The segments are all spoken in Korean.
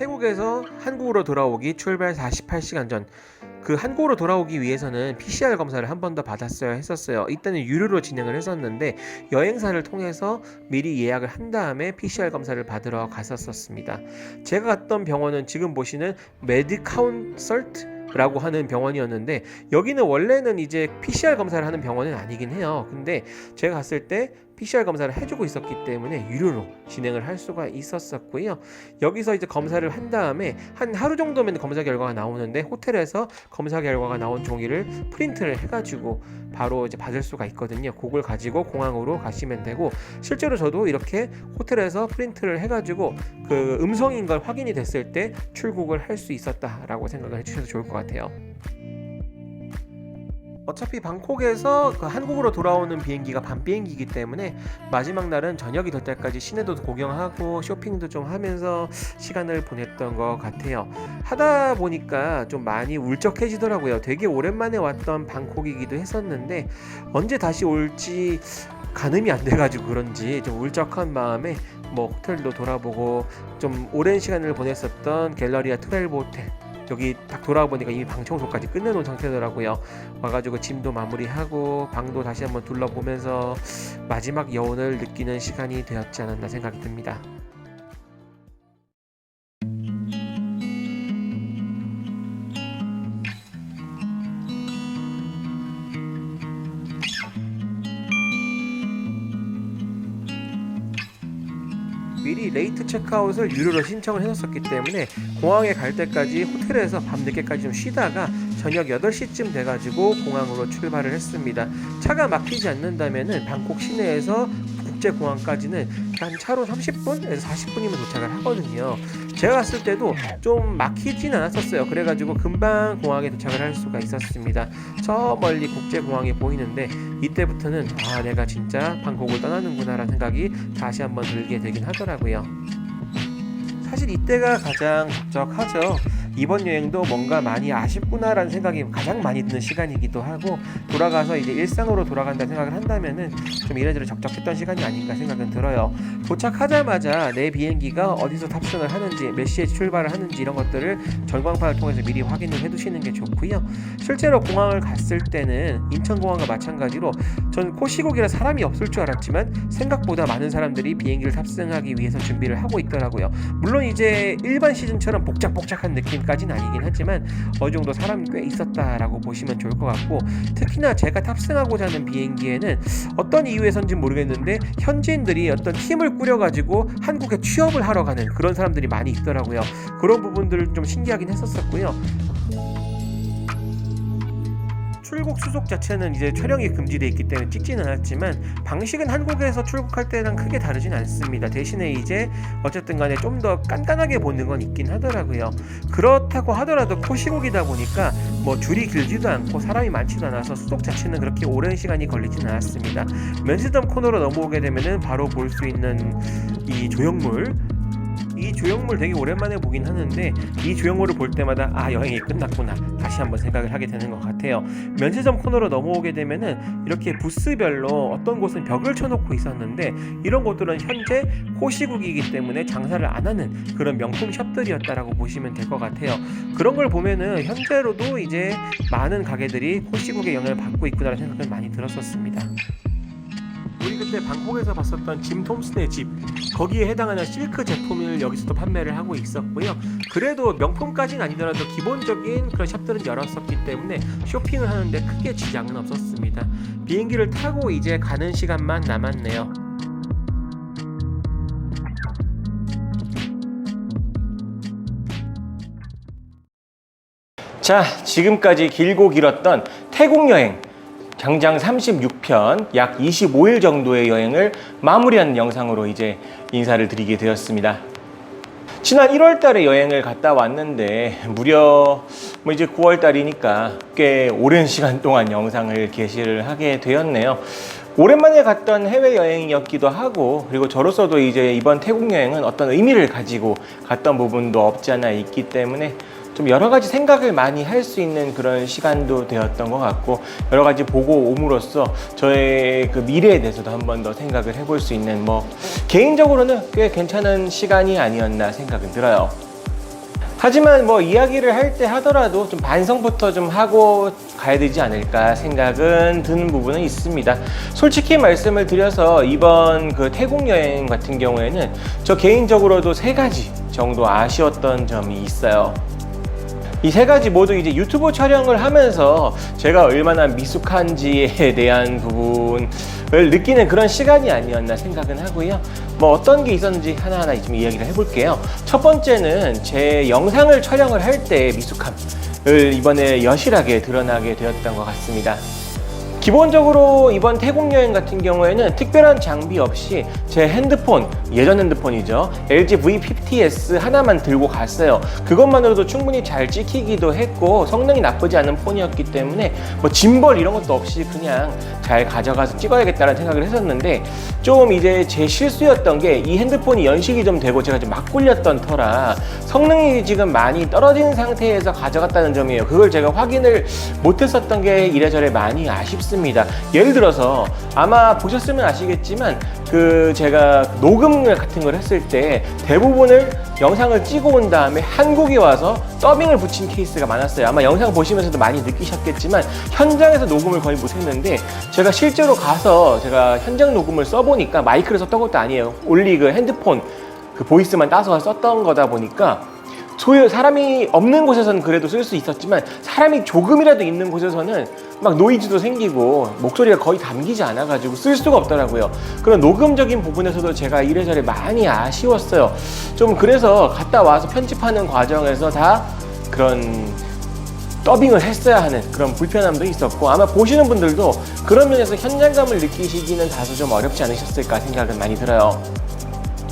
태국에서 한국으로 돌아오기 출발 48시간 전. 그 한국으로 돌아오기 위해서는 PCR 검사를 한 번 더 받았어야 했었어요. 이때는 유료로 진행을 했었는데 여행사를 통해서 미리 예약을 한 다음에 PCR 검사를 받으러 갔었습니다. 제가 갔던 병원은 지금 보시는 메디카운설트 라고 하는 병원이었는데 여기는 원래는 이제 PCR 검사를 하는 병원은 아니긴 해요. 근데 제가 갔을 때 PCR 검사를 해주고 있었기 때문에 유료로 진행을 할 수가 있었었고요. 여기서 이제 검사를 한 다음에 한 하루 정도면 검사 결과가 나오는데 호텔에서 검사 결과가 나온 종이를 프린트를 해가지고 바로 이제 받을 수가 있거든요. 그걸 가지고 공항으로 가시면 되고 실제로 저도 이렇게 호텔에서 프린트를 해가지고 그 음성인 걸 확인이 됐을 때 출국을 할 수 있었다라고 생각을 해주셔도 좋을 것 같아요. 어차피 방콕에서 그 한국으로 돌아오는 비행기가 밤 비행기이기 때문에 마지막 날은 저녁이 될 때까지 시내도 구경하고 쇼핑도 좀 하면서 시간을 보냈던 것 같아요. 하다 보니까 좀 많이 울적해지더라고요. 되게 오랜만에 왔던 방콕이기도 했었는데 언제 다시 올지 가늠이 안 돼가지고 그런지 좀 울적한 마음에 뭐 호텔도 돌아보고 좀 오랜 시간을 보냈었던 갤러리아 트웰브 호텔 여기 딱 돌아와 보니까 이미 방 청소까지 끝내놓은 상태더라고요. 와가지고 짐도 마무리하고 방도 다시 한번 둘러보면서 마지막 여운을 느끼는 시간이 되었지 않았나 생각이 듭니다. 체크아웃을 유료로 신청을 해놨었기 때문에 공항에 갈 때까지 호텔에서 밤늦게까지 좀 쉬다가 저녁 8시쯤 돼가지고 공항으로 출발을 했습니다. 차가 막히지 않는다면은 방콕 시내에서 국제공항까지는 한 차로 30분에서 40분이면 도착을 하거든요. 제가 갔을 때도 좀 막히진 않았었어요. 그래가지고 금방 공항에 도착을 할 수가 있었습니다. 저 멀리 국제공항이 보이는데 이때부터는 아 내가 진짜 방콕을 떠나는구나라는 생각이 다시 한번 들게 되긴 하더라고요. 사실 이때가 가장 적적하죠. 이번 여행도 뭔가 많이 아쉽구나라는 생각이 가장 많이 드는 시간이기도 하고 돌아가서 이제 일상으로 돌아간다 생각을 한다면은 좀 이래저래 적적했던 시간이 아닌가 생각은 들어요. 도착하자마자 내 비행기가 어디서 탑승을 하는지 몇 시에 출발을 하는지 이런 것들을 전광판을 통해서 미리 확인을 해두시는 게 좋고요. 실제로 공항을 갔을 때는 인천공항과 마찬가지로 전 코시국이라 사람이 없을 줄 알았지만 생각보다 많은 사람들이 비행기를 탑승하기 위해서 준비를 하고 있더라고요. 물론 이제 일반 시즌처럼 복작복작한 느낌 까지는 아니긴 하지만 어느 정도 사람이 꽤 있었다라고 보시면 좋을 것 같고 특히나 제가 탑승하고자 하는 비행기에는 어떤 이유에선지 모르겠는데 현지인들이 어떤 팀을 꾸려가지고 한국에 취업을 하러 가는 그런 사람들이 많이 있더라고요. 그런 부분들을 좀 신기하긴 했었었고요. 출국 수속 자체는 이제 촬영이 금지돼 있기 때문에 찍지는 않았지만 방식은 한국에서 출국할 때랑 크게 다르진 않습니다. 대신에 이제 어쨌든 간에 좀 더 깐깐하게 보는 건 있긴 하더라고요. 그렇다고 하더라도 코시국이다 보니까 뭐 줄이 길지도 않고 사람이 많지도 않아서 수속 자체는 그렇게 오랜 시간이 걸리진 않았습니다. 면세점 코너로 넘어오게 되면은 바로 볼 수 있는 이 조형물 이 조형물 되게 오랜만에 보긴 하는데 이 조형물을 볼 때마다 아 여행이 끝났구나. 다시 한번 생각을 하게 되는 것 같아요. 면세점 코너로 넘어오게 되면은 이렇게 부스별로 어떤 곳은 벽을 쳐놓고 있었는데 이런 곳들은 현재 코시국이기 때문에 장사를 안 하는 그런 명품 샵들이었다라고 보시면 될 것 같아요. 그런 걸 보면은 현재로도 이제 많은 가게들이 코시국의 영향을 받고 있구나라는 생각을 많이 들었었습니다 우리 그때 방콕에서 봤었던 짐 톰슨의 집 거기에 해당하는 실크 제품을 여기서도 판매를 하고 있었고요. 그래도 명품까지는 아니더라도 기본적인 그런 샵들은 열었었기 때문에 쇼핑을 하는데 크게 지장은 없었습니다. 비행기를 타고 이제 가는 시간만 남았네요. 자, 지금까지 길고 길었던 태국 여행 장장 36편 약 25일 정도의 여행을 마무리하는 영상으로 이제 인사를 드리게 되었습니다. 지난 1월 달에 여행을 갔다 왔는데 무려 뭐 이제 9월 달이니까 꽤 오랜 시간 동안 영상을 게시를 하게 되었네요. 오랜만에 갔던 해외 여행이었기도 하고 그리고 저로서도 이제 이번 태국 여행은 어떤 의미를 가지고 갔던 부분도 없지 않아 있기 때문에 좀 여러 가지 생각을 많이 할 수 있는 그런 시간도 되었던 것 같고 여러 가지 보고 옴으로써 저의 그 미래에 대해서도 한 번 더 생각을 해볼 수 있는 뭐 개인적으로는 꽤 괜찮은 시간이 아니었나 생각은 들어요. 하지만 뭐 이야기를 할 때 하더라도 좀 반성부터 좀 하고 가야 되지 않을까 생각은 드는 부분은 있습니다. 솔직히 말씀을 드려서 이번 그 태국 여행 같은 경우에는 저 개인적으로도 세 가지 정도 아쉬웠던 점이 있어요. 이 세 가지 모두 이제 유튜브 촬영을 하면서 제가 얼마나 미숙한지에 대한 부분을 느끼는 그런 시간이 아니었나 생각은 하고요. 뭐 어떤 게 있었는지 하나하나 좀 이야기를 해볼게요. 첫 번째는 제 영상을 촬영을 할 때 미숙함을 이번에 여실하게 드러나게 되었던 것 같습니다. 기본적으로 이번 태국 여행 같은 경우에는 특별한 장비 없이 제 핸드폰, 예전 핸드폰이죠. LG V50s 하나만 들고 갔어요. 그것만으로도 충분히 잘 찍히기도 했고 성능이 나쁘지 않은 폰이었기 때문에 뭐 짐벌 이런 것도 없이 그냥 잘 가져가서 찍어야겠다는 생각을 했었는데 좀 이제 제 실수였던 게 이 핸드폰이 연식이 좀 되고 제가 좀 막 굴렸던 터라 성능이 지금 많이 떨어진 상태에서 가져갔다는 점이에요. 그걸 제가 확인을 못했었던 게 이래저래 많이 아쉽습니다. 예를 들어서 아마 보셨으면 아시겠지만 그 제가 녹음을 같은 걸 했을 때 대부분을 영상을 찍어 온 다음에 한국에 와서 더빙을 붙인 케이스가 많았어요. 아마 영상 보시면서도 많이 느끼셨겠지만 현장에서 녹음을 거의 못했는데 제가 실제로 가서 제가 현장 녹음을 써보니까 마이크를 썼던 것도 아니에요. 올리 그 핸드폰 그 보이스만 따서 썼던 거다 보니까 소유 사람이 없는 곳에서는 그래도 쓸 수 있었지만 사람이 조금이라도 있는 곳에서는 막 노이즈도 생기고 목소리가 거의 담기지 않아 가지고 쓸 수가 없더라고요. 그런 녹음적인 부분에서도 제가 이래저래 많이 아쉬웠어요. 좀 그래서 갔다 와서 편집하는 과정에서 다 그런 더빙을 했어야 하는 그런 불편함도 있었고 아마 보시는 분들도 그런 면에서 현장감을 느끼시기는 다소 좀 어렵지 않으셨을까 생각은 많이 들어요.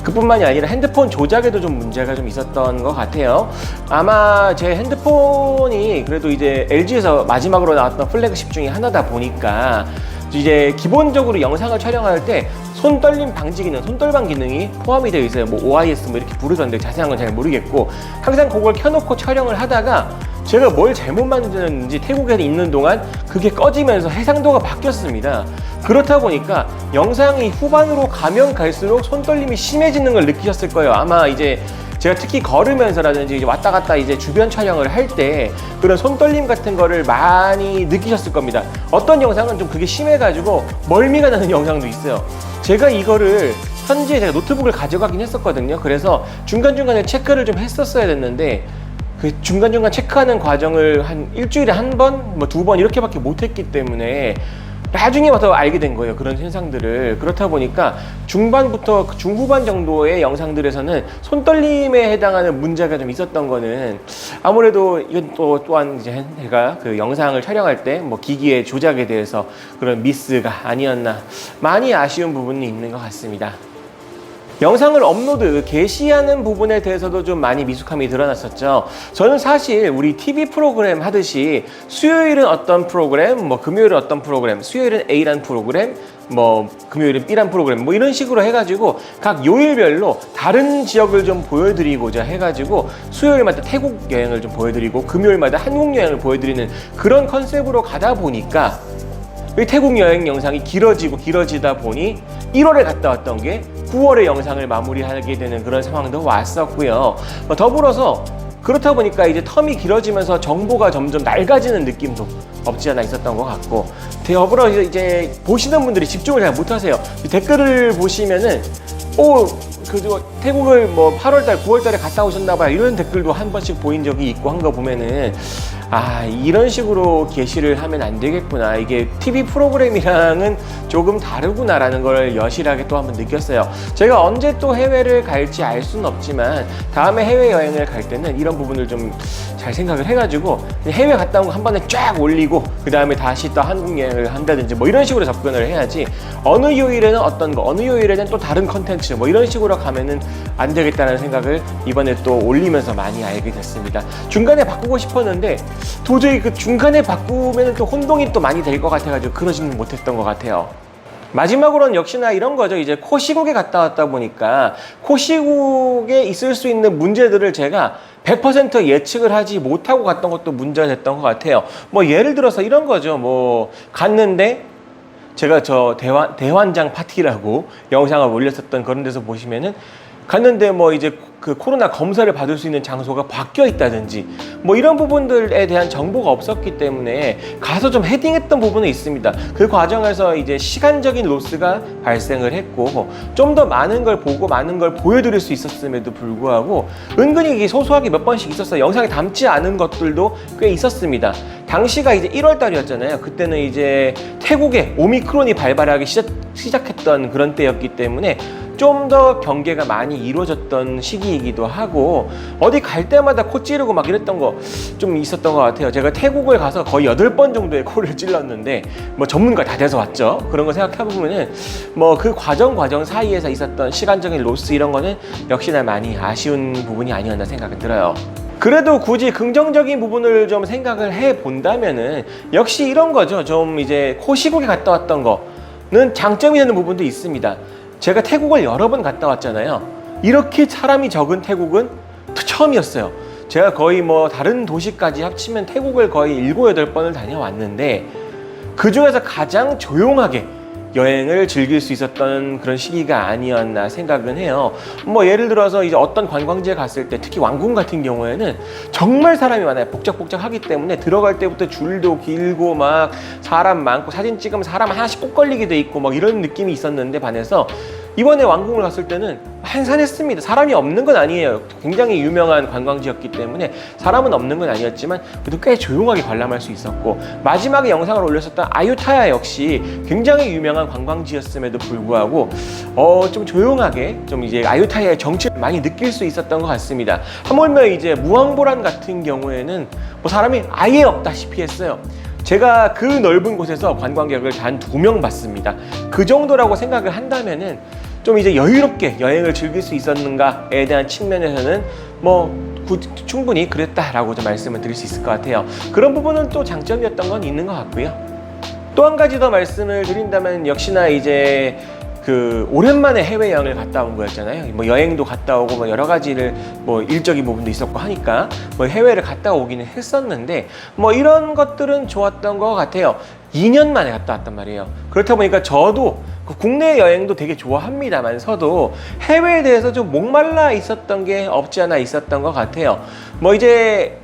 그뿐만이 아니라 핸드폰 조작에도 좀 문제가 좀 있었던 것 같아요. 아마 제 핸드폰이 그래도 이제 LG에서 마지막으로 나왔던 플래그십 중에 하나다 보니까 이제 기본적으로 영상을 촬영할 때 손떨림 방지 기능, 손떨방 기능이 포함이 되어 있어요. 뭐 OIS 뭐 이렇게 부르던데 자세한 건 잘 모르겠고 항상 그걸 켜놓고 촬영을 하다가 제가 뭘 잘못 만들었는지 태국에 있는 동안 그게 꺼지면서 해상도가 바뀌었습니다. 그렇다 보니까 영상이 후반으로 가면 갈수록 손떨림이 심해지는 걸 느끼셨을 거예요. 아마 이제 제가 특히 걸으면서라든지 이제 왔다 갔다 이제 주변 촬영을 할 때 그런 손떨림 같은 거를 많이 느끼셨을 겁니다. 어떤 영상은 좀 그게 심해가지고 멀미가 나는 영상도 있어요. 제가 이거를 현지에 제가 노트북을 가져가긴 했었거든요. 그래서 중간중간에 체크를 좀 했었어야 됐는데 그 중간중간 체크하는 과정을 한 일주일에 한 번, 뭐 두 번 이렇게밖에 못했기 때문에 나중에 와서 알게 된 거예요. 그런 현상들을. 그렇다 보니까 중반부터 그 중후반 정도의 영상들에서는 손떨림에 해당하는 문제가 좀 있었던 거는 아무래도 이건 또 또한 이제 제가 그 영상을 촬영할 때 뭐 기기의 조작에 대해서 그런 미스가 아니었나 많이 아쉬운 부분이 있는 것 같습니다. 영상을 업로드, 게시하는 부분에 대해서도 좀 많이 미숙함이 드러났었죠. 저는 사실 우리 TV 프로그램 하듯이 수요일은 어떤 프로그램, 뭐 금요일은 어떤 프로그램, 수요일은 A란 프로그램, 뭐 금요일은 B란 프로그램 뭐 이런 식으로 해가지고 각 요일별로 다른 지역을 좀 보여드리고자 해가지고 수요일마다 태국 여행을 좀 보여드리고 금요일마다 한국 여행을 보여드리는 그런 컨셉으로 가다 보니까 이 태국 여행 영상이 길어지고 길어지다 보니 1월에 갔다 왔던 게 9월에 영상을 마무리하게 되는 그런 상황도 왔었고요. 뭐 더불어서 그렇다 보니까 이제 텀이 길어지면서 정보가 점점 낡아지는 느낌도 없지 않아 있었던 것 같고 더불어 이제 보시는 분들이 집중을 잘 못하세요. 댓글을 보시면은 오 그저 태국을 뭐 8월달, 9월달에 갔다 오셨나봐요 이런 댓글도 한 번씩 보인 적이 있고 한 거 보면은 아 이런 식으로 게시를 하면 안 되겠구나 이게 TV 프로그램이랑은 조금 다르구나라는 걸 여실하게 또 한번 느꼈어요. 제가 언제 또 해외를 갈지 알 수는 없지만 다음에 해외 여행을 갈 때는 이런 부분을 좀 잘 생각을 해가지고 해외 갔다 온 거 한 번에 쫙 올리고 그 다음에 다시 또 한국 여행을 한다든지 뭐 이런 식으로 접근을 해야지 어느 요일에는 어떤 거 어느 요일에는 또 다른 컨텐츠 뭐 이런 식으로 가면은 안 되겠다는 생각을 이번에 또 올리면서 많이 알게 됐습니다. 중간에 바꾸고 싶었는데 도저히 그 중간에 바꾸면 또 혼동이 또 많이 될 것 같아가지고 그러지는 못했던 것 같아요. 마지막으로는 역시나 이런 거죠. 이제 코 시국에 갔다 왔다 보니까 코 시국에 있을 수 있는 문제들을 제가 100% 예측을 하지 못하고 갔던 것도 문제가 됐던 것 같아요. 뭐 예를 들어서 이런 거죠. 뭐 갔는데 제가 저 대환, 대환장 파티라고 영상을 올렸었던 그런 데서 보시면은 갔는데 뭐 이제 그 코로나 검사를 받을 수 있는 장소가 바뀌어 있다든지 뭐 이런 부분들에 대한 정보가 없었기 때문에 가서 좀 헤딩했던 부분은 있습니다. 그 과정에서 이제 시간적인 로스가 발생을 했고 좀 더 많은 걸 보고 많은 걸 보여드릴 수 있었음에도 불구하고 은근히 소소하게 몇 번씩 있었어요. 영상에 담지 않은 것들도 꽤 있었습니다. 당시가 이제 1월 달이었잖아요. 그때는 이제 태국에 오미크론이 발발하기 시작, 시작했던 그런 때였기 때문에 좀 더 경계가 많이 이루어졌던 시기이기도 하고 어디 갈 때마다 코 찌르고 막 이랬던 거 좀 있었던 것 같아요. 제가 태국을 가서 거의 여덟 번 정도의 코를 찔렀는데 뭐 전문가 다 돼서 왔죠. 그런 거 생각해 보면은 뭐 그 과정 과정 사이에서 있었던 시간적인 로스 이런 거는 역시나 많이 아쉬운 부분이 아니었나 생각이 들어요. 그래도 굳이 긍정적인 부분을 좀 생각을 해 본다면은 역시 이런 거죠. 좀 이제 코 시국에 갔다 왔던 거는 장점이 되는 부분도 있습니다. 제가 태국을 여러 번 갔다 왔잖아요. 이렇게 사람이 적은 태국은 또 처음이었어요. 제가 거의 뭐 다른 도시까지 합치면 태국을 거의 일곱 여덟 번을 다녀왔는데 그 중에서 가장 조용하게 여행을 즐길 수 있었던 그런 시기가 아니었나 생각은 해요. 뭐 예를 들어서 이제 어떤 관광지에 갔을 때 특히 왕궁 같은 경우에는 정말 사람이 많아요. 복작복작하기 때문에 들어갈 때부터 줄도 길고 막 사람 많고 사진 찍으면 사람 하나씩 꼭 걸리게 돼 있고 막 이런 느낌이 있었는데 반해서 이번에 왕궁을 갔을 때는 한산했습니다. 사람이 없는 건 아니에요. 굉장히 유명한 관광지였기 때문에 사람은 없는 건 아니었지만 그래도 꽤 조용하게 관람할 수 있었고 마지막에 영상을 올렸었던 아유타야 역시 굉장히 유명한 관광지였음에도 불구하고 어 좀 조용하게 좀 이제 아유타야의 정치를 많이 느낄 수 있었던 것 같습니다. 하물며 이제 무왕보란 같은 경우에는 뭐 사람이 아예 없다시피 했어요. 제가 그 넓은 곳에서 관광객을 단 두 명 봤습니다. 그 정도라고 생각을 한다면은 좀 이제 여유롭게 여행을 즐길 수 있었는가에 대한 측면에서는 뭐 구- 충분히 그랬다라고 좀 말씀을 드릴 수 있을 것 같아요. 그런 부분은 또 장점이었던 건 있는 것 같고요. 또 한 가지 더 말씀을 드린다면 역시나 이제 그 오랜만에 해외 여행을 갔다 온 거였잖아요. 뭐 여행도 갔다 오고 뭐 여러 가지를 뭐 일적인 부분도 있었고 하니까 뭐 해외를 갔다 오기는 했었는데 뭐 이런 것들은 좋았던 것 같아요. 2년 만에 갔다 왔단 말이에요. 그렇다 보니까 저도 그 국내 여행도 되게 좋아합니다만서도 해외에 대해서 좀 목말라 있었던 게 없지 않아 있었던 것 같아요. 뭐 이제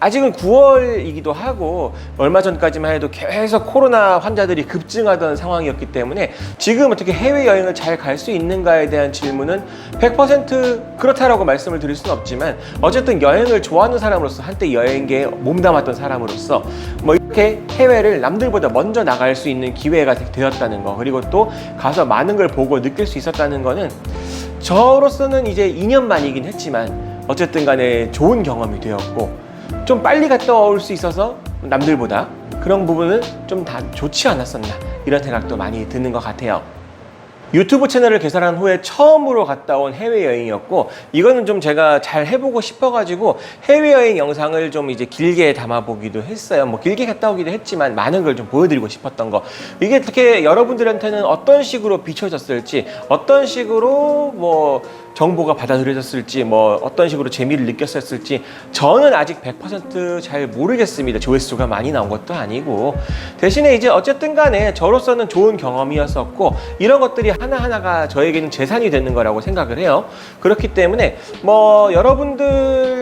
아직은 9월이기도 하고 얼마 전까지만 해도 계속 코로나 환자들이 급증하던 상황이었기 때문에 지금 어떻게 해외 여행을 잘 갈 수 있는가에 대한 질문은 100% 그렇다라고 말씀을 드릴 수는 없지만 어쨌든 여행을 좋아하는 사람으로서 한때 여행계에 몸담았던 사람으로서 뭐 이렇게 해외를 남들보다 먼저 나갈 수 있는 기회가 되었다는 거 그리고 또 가서 많은 걸 보고 느낄 수 있었다는 거는 저로서는 이제 2년 만이긴 했지만 어쨌든 간에 좋은 경험이 되었고 좀 빨리 갔다 올 수 있어서 남들보다 그런 부분은 좀 다 좋지 않았었나 이런 생각도 많이 드는 것 같아요. 유튜브 채널을 개설한 후에 처음으로 갔다 온 해외여행이었고 이거는 좀 제가 잘 해보고 싶어가지고 해외여행 영상을 좀 이제 길게 담아보기도 했어요 뭐 길게 갔다 오기도 했지만 많은 걸 좀 보여드리고 싶었던 거 이게 어떻게 여러분들한테는 어떤 식으로 비춰졌을지 어떤 식으로 뭐 정보가 받아들여졌을지 뭐 어떤 식으로 재미를 느꼈었을지 저는 아직 100%잘 모르겠습니다. 조회수가 많이 나온 것도 아니고. 대신에 이제 어쨌든 간에 저로서는 좋은 경험이었었고 이런 것들이 하나하나가 저에게는 재산이 되는 거라고 생각을 해요. 그렇기 때문에 뭐 여러분들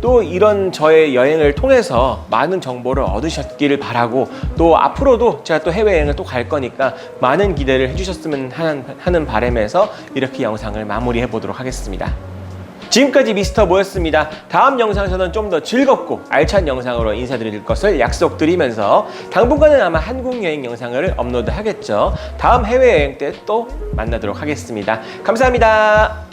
도 이런 저의 여행을 통해서 많은 정보를 얻으셨기를 바라고 또 앞으로도 제가 또 해외여행을 또 갈 거니까 많은 기대를 해주셨으면 하는, 하는 바람에서 이렇게 영상을 마무리해 보도록 하겠습니다. 지금까지 미스터 모였습니다. 다음 영상에서는 좀 더 즐겁고 알찬 영상으로 인사드릴 것을 약속드리면서 당분간은 아마 한국 여행 영상을 업로드 하겠죠. 다음 해외 여행 때 또 만나도록 하겠습니다. 감사합니다.